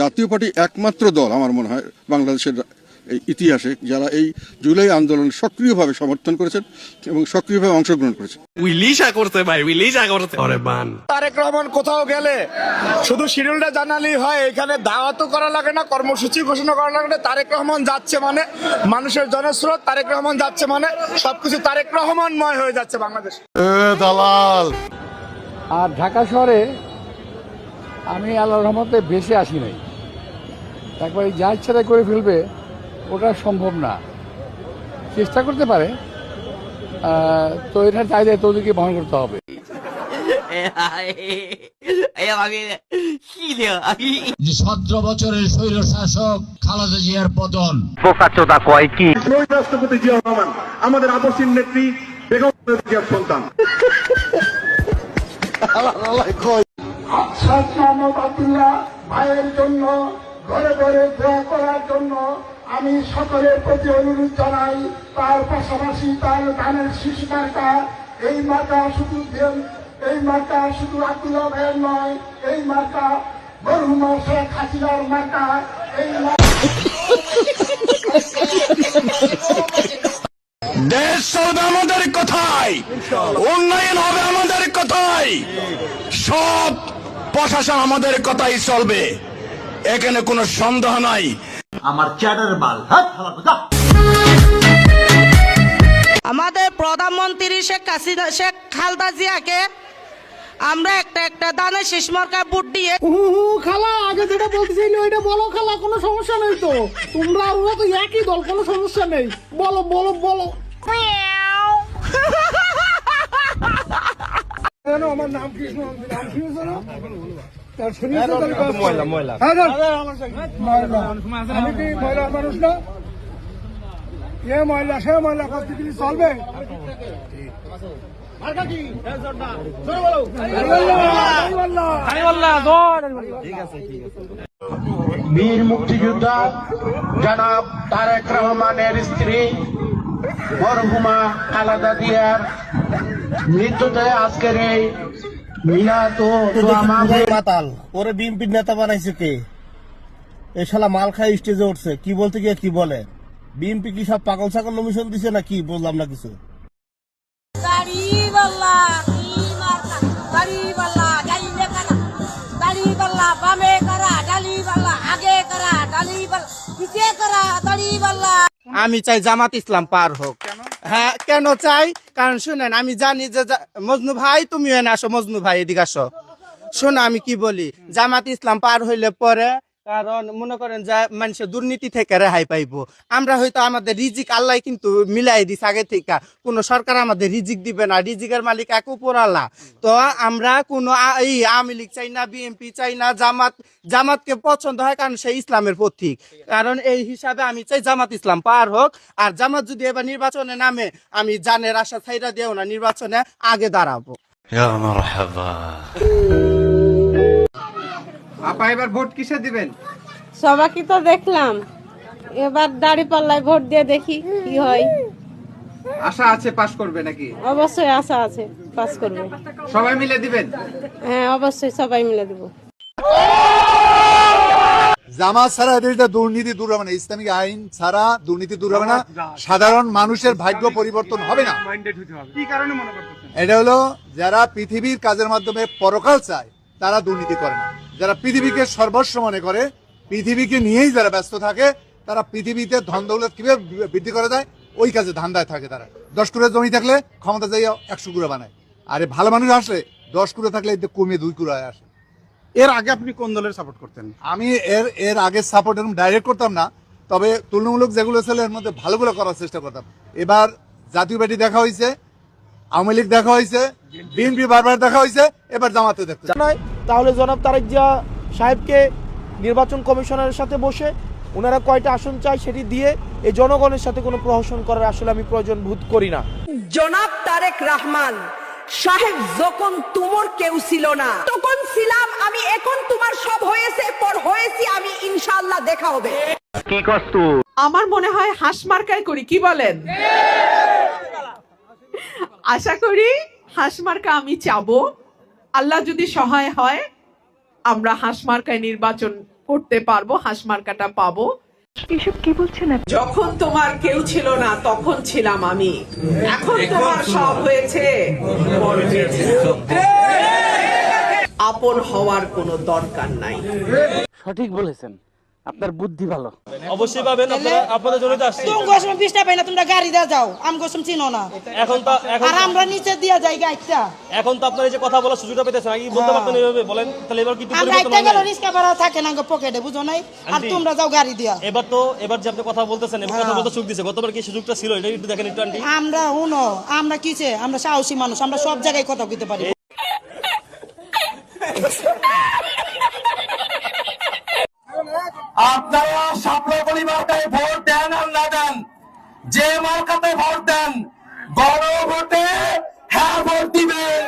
জাতীয় পার্টি একমাত্র দল আমার মনে হয় বাংলাদেশের এই ইতিহাসে যারা এই জুলাই আন্দোলন সক্রিয়ভাবে সমর্থন করেছেন এবং সক্রিয়ভাবে অংশগ্রহণ করেছেন। উইলিশা করতে ভাই উইলিশা করতে। ওরে বান। তারেক রহমান কোথাও গেলে শুধু শিডিউলটা জানালেই হয় এখানে দাওয়াতও করা লাগে না কর্মসূচি ঘোষণা করা লাগে না তারেক রহমান যাচ্ছে মানে মানুষের জনস্রোত তারেক রহমান যাচ্ছে মানে সবকিছু তারেক রহমানময় হয়ে যাচ্ছে বাংলাদেশ। দালাল। আর ঢাকা শহরে আমি আল্লাহ রহমতে বেশি আসি নাই। একবার যা ইচ্ছা তাই করে ফেলবে ওটা সম্ভব না। চেষ্টা করতে পারে আহ, তো এটা চাইলে তোদেরকে বহন করতে হবে। সতেরো বছরের শাসক খালেদা জিয়ার পতন। রাষ্ট্রপতি জিয়া রহমান আমাদের আপসীন নেত্রী বেগম খালেদা জিয়ার সন্তান। মোহাম্মদ ভাইয়ের জন্য ঘরে ঘরে দোয়া করার জন্য আমি সকলের প্রতি অনুরোধ জানাই, তার পাশাপাশি তার ধানের শিশু মার্কা, এই মার্কা শুধু এই মার্কা শুধু আব্দুল্লাহ ভাইয়ের নয়, এই মার্কা মরহুমা শেখ হাসিনার মার্কা, এই দেশ চলবে আমাদের কথাই উন্নয়ন হবে আমাদের কথাই সব প্রশাসন আমাদের কথাই চলবে। এখানে কোনো সন্দেহ নাই। আমার চ্যাটার মাল আমাদের প্রধানমন্ত্রী শেখ হাসিনা শেখ খালদা জিয়াকে আমরা একটা একটা দানে শেষ মার্কা বুট দিয়ে হু হু খালা আগে যেটা বলতেছিল ওইটা বলো খালা কোনো সমস্যা নেই তো। তোমরা আর ওরা তো একই দল কোনো সমস্যা নেই। বলো বলো বলো। আমার নাম কি? শুনলাম নাম শুনেছো না তার শুনিয়েছো তো ময়লা ময়লা। ময়লা। আমি কি ময়লা মানুষ? না? এ ময়লা সে ময়লা করতে কি চলবে? বীর মুক্তিযোদ্ধা জনাব তারেক রহমানের স্ত্রী মরহুমা খালেদা জিয়ার মৃত্যুতে আজকের এই মিলাদ ও মাতাল ওরে বিএনপির নেতা বানাইছে কে? এ শালা মাল খাই স্টেজে উঠছে কি বলতে গিয়ে কি বলে? বিএনপি কি সব পাগল ছাগল নমিশন দিছে না কি? বললাম না কিছু। দাড়িওয়ালা কি মার্কা দাড়িওয়ালা ডাইলে করা দাড়িওয়ালা বামে করা ডালিওয়ালা আগে করা ডালিওয়ালা পিছে করা দাড়িওয়ালা আমি চাই জামাত ইসলাম পার হোক। হ্যাঁ কেন চাই? কারণ শুনেন, আমি জানি যে মজনু ভাই, তুমিও এনে আসো, মজনু ভাই, এদিকে আসো। শোনো, আমি কি বলি? জামাত ইসলাম পার হইলে পরে কারণ মনে করেন যে মানুষের দুর্নীতি থেকে রেহাই পাইবো। আমরা হয়তো আমাদের রিজিক আল্লাহ কিন্তু মিলাই দিস আগে থেকে। কোন সরকার আমাদের রিজিক দিবে না। রিজিকের মালিক এক উপর আল্লাহ তো আমরা কোন এই আওয়ামী লীগ চাই না, বিএনপি চাই না, জামাত, জামাতকে পছন্দ হয় কারণ সে ইসলামের পথিক কারণ এই হিসাবে আমি চাই জামাত ইসলাম পার হোক। আর জামাত যদি এবার নির্বাচনে নামে, আমি জানের আশা ছাইরা দিও না নির্বাচনে আগে দাঁড়াবো। আপা এবার ভোট কিসে দিবেন? সবাইকে তো দেখলাম। এবার দাড়ি পাল্লায় ভোট দিয়ে দেখি কি হয়। আশা আছে পাশ করবে নাকি? অবশ্যই আশা আছে পাস করবে। সবাই মিলে দিবেন? হ্যাঁ অবশ্যই সবাই মিলে দেবো। জামাত ছাড়া দেশটা দুর্নীতি দূর হবে না। ইসলামিক আইন ছাড়া দুর্নীতি দূর হবে না। সাধারণ মানুষের ভাগ্য পরিবর্তন হবে না। কি কারণে মনে করতেছেন? এটা হলো যারা পৃথিবীর কাজের মাধ্যমে পরকাল চায় তারা দুর্নীতি করে না। যারা পৃথিবীকে সর্বস্ব মনে করে পৃথিবীকে নিয়েই যারা ব্যস্ত থাকে তারা পৃথিবীতে ধন দৌলত কীভাবে বৃদ্ধি করে দেয় ওই কাজে ধান্দায় থাকে তারা। দশ কুড়ে জমি থাকলে ক্ষমতা যাই একশো কুড়ে বানায়। আরে ভালো মানুষ আসলে দশ কুড়ে থাকলে এতে কমিয়ে দুই কুড়ে আসে। এর আগে আপনি কোন দলের সাপোর্ট করতেন? আমি এর এর আগে সাপোর্ট এরকম ডাইরেক্ট করতাম না তবে তুলনামূলক যেগুলো ছিল এর মধ্যে ভালোগুলো করার চেষ্টা করতাম। এবার জাতীয় পার্টি দেখা হয়েছে আওয়ামী লীগ দেখা হয়েছে বিএনপি বারবার দেখা হয়েছে এবার জামাতে দেখতে নয় তাহলে জনাব তারেক জিয়া সাহেবকে নির্বাচন কমিশনের সাথে বসে ওনারা কয়টা আসন চায় সেটি দিয়ে এই জনগণের সাথে কোনো প্রহসন করার আসলে আমি প্রয়োজন বোধ করি না। জনাব তারেক রহমান সাহেব যখন তোমার কেউ ছিল না তখন ছিলাম আমি এখন তোমার সব হয়েছে পর হয়েছি আমি ইনশাআল্লাহ দেখা হবে। কি কষ্ট আমার মনে হয় হাঁস মার্কায় করি কি বলেন? আশা করি হাঁস মার্কা আমি চাবো। আল্লাহ যদি সহায় হয় আমরা হাঁসমার্কায় নির্বাচন করতে পারব হাঁস মার্কাটা পাবো। এসব কি বলছেন যখন তোমার কেউ ছিল না তখন ছিলাম আমি। এখন তোমার সব হয়েছে। আপন হওয়ার কোনো দরকার নাই। সঠিক বলেছেন। আপনার বুদ্ধি ভালো। অবশ্যই পাবেন আপনারা আপনাদের জন্য আসছি। তুমি গোসম বিশটা পাই না তোমরা গাড়ি দিয়ে যাও আম গোসম চিনো না। এখন তো এখন আর আমরা নিচে দিয়ে যাই গাইটা এখন তো আপনার এই যে কথা বলার সুযোগটা পেতেছেন আগে বলতে পারতেন এইভাবে? বলেন তাহলে এবার কি আমরা একটা হয় গেল? রিক্সা ভাড়া থাকে না পকেটে বুঝো নাই? আর তোমরা যাও গাড়ি দিয়া। এবার তো এবার যে আপনি কথা বলতেছেন এবার কথা বলতে সুযোগ দিছে। গতবার কি সুযোগটা ছিল? এটা একটু দেখেন একটু আন্টি। আমরা হুনো আমরা কিছে আমরা সাহসী মানুষ আমরা সব জায়গায় কথা কইতে পারি। আপনারা স্বপ্ন পরিবারটাই ভোট দেন আর না দেন, যে মার্কাতে ভোট দেন, গণভোটে হ্যাঁ ভোট দিবেন।